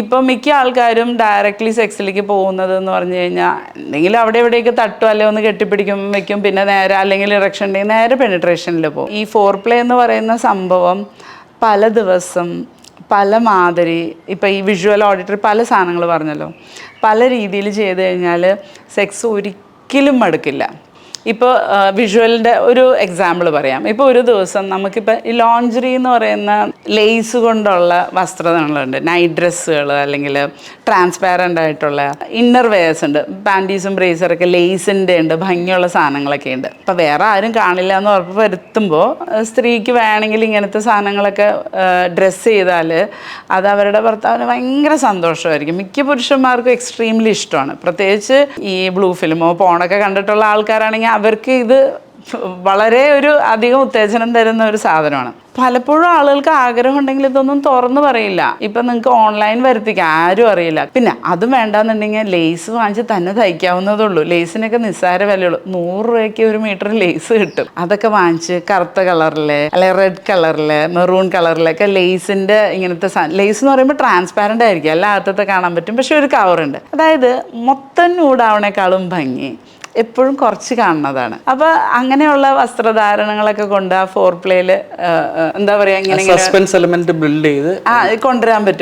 ഇപ്പം മിക്ക ആൾക്കാരും ഡയറക്റ്റ്ലി സെക്സിലേക്ക് പോകുന്നത് എന്ന് പറഞ്ഞു കഴിഞ്ഞാൽ എന്തെങ്കിലും അവിടെ എവിടെയൊക്കെ തട്ടും അല്ലെങ്കിൽ ഒന്ന് കെട്ടിപ്പിടിക്കും വെക്കും പിന്നെ നേരെ അല്ലെങ്കിൽ ഇറക്ഷൻ ഉണ്ടെങ്കിൽ നേരെ പെനിട്രേഷനിൽ പോകും. ഈ ഫോർ പ്ലേ എന്ന് പറയുന്ന സംഭവം പല ദിവസം പല മാതിരി ഇപ്പം ഈ വിഷ്വൽ ഓഡിറ്ററി പല സാധനങ്ങൾ പറഞ്ഞല്ലോ. പല രീതിയിൽ ചെയ്ത് കഴിഞ്ഞാൽ സെക്സ് ഒരിക്കലും മടുക്കില്ല. ഇപ്പോൾ വിഷ്വലിന്റെ ഒരു എക്സാമ്പിൾ പറയാം. ഇപ്പോൾ ഒരു ദിവസം നമുക്കിപ്പോൾ ഈ ലോഞ്ചറി എന്ന് പറയുന്ന ലേസ് കൊണ്ടുള്ള വസ്ത്രങ്ങളുണ്ട്. നൈറ്റ് ഡ്രസ്സുകൾ അല്ലെങ്കിൽ ട്രാൻസ്പാരന്റ് ആയിട്ടുള്ള ഇന്നർ വെയേഴ്സ് ഉണ്ട്. പാന്റീസും ബ്രേസറൊക്കെ ലേസിന്റെ ഉണ്ട്. ഭംഗിയുള്ള സാധനങ്ങളൊക്കെ ഉണ്ട്. അപ്പോൾ വേറെ ആരും കാണില്ല എന്ന് ഉറപ്പ് വരുത്തുമ്പോൾ സ്ത്രീക്ക് വേണമെങ്കിൽ ഇങ്ങനത്തെ സാധനങ്ങളൊക്കെ ഡ്രസ്സ് ചെയ്താൽ അത് അവരുടെ ഭർത്താവിന് ഭയങ്കര സന്തോഷമായിരിക്കും. മിക്ക പുരുഷന്മാർക്കും എക്സ്ട്രീംലി ഇഷ്ടമാണ്. പ്രത്യേകിച്ച് ഈ ബ്ലൂ ഫിലിമോ പോണൊക്കെ കണ്ടിട്ടുള്ള ആൾക്കാരാണെങ്കിൽ അവർക്ക് ഇത് വളരെ ഒരു അധികം ഉത്തേജനം തരുന്ന ഒരു സാധനമാണ്. പലപ്പോഴും ആളുകൾക്ക് ആഗ്രഹം ഉണ്ടെങ്കിൽ ഇതൊന്നും തുറന്നു പറയില്ല. ഇപ്പം നിങ്ങൾക്ക് ഓൺലൈൻ വരുത്തിക്കാം ആരും അറിയില്ല. പിന്നെ അതും വേണ്ടാന്നുണ്ടെങ്കിൽ ലേസ് വാങ്ങിച്ച് തന്നെ തയ്ക്കാവുന്നതേ ഉള്ളൂ ലേസിനൊക്കെ നിസ്സാര വിലയുള്ളൂ. നൂറ് രൂപയ്ക്ക് ഒരു മീറ്റർ ലേസ് കിട്ടും. അതൊക്കെ വാങ്ങിച്ച് കറുത്ത കളറിലെ അല്ലെ റെഡ് കളറിലെ മെറൂൺ കളറിലൊക്കെ ലേസിന്റെ ഇങ്ങനത്തെ ലേസ് എന്ന് പറയുമ്പോൾ ട്രാൻസ്പാരന്റ് ആയിരിക്കും. എല്ലാ അർത്ഥത്തെ കാണാൻ പറ്റും. പക്ഷെ ഒരു കവറുണ്ട്. അതായത് മൊത്തം നൂടാവണേക്കാളും ഭംഗി. എപ്പോഴും കുറച്ച് കാണുന്നതാണ്. അപ്പോൾ അങ്ങനെയുള്ള വസ്ത്രധാരണങ്ങളൊക്കെ കൊണ്ട് ആ ഫോർ പ്ലേയിൽ എന്താ പറയുക ഇങ്ങനെ ഇങ്ങനെ സസ്പെൻസ് എലമെന്റ് ബിൽഡ് ചെയ്ത് ആ കൊണ്ടുവരാൻ പറ്റും.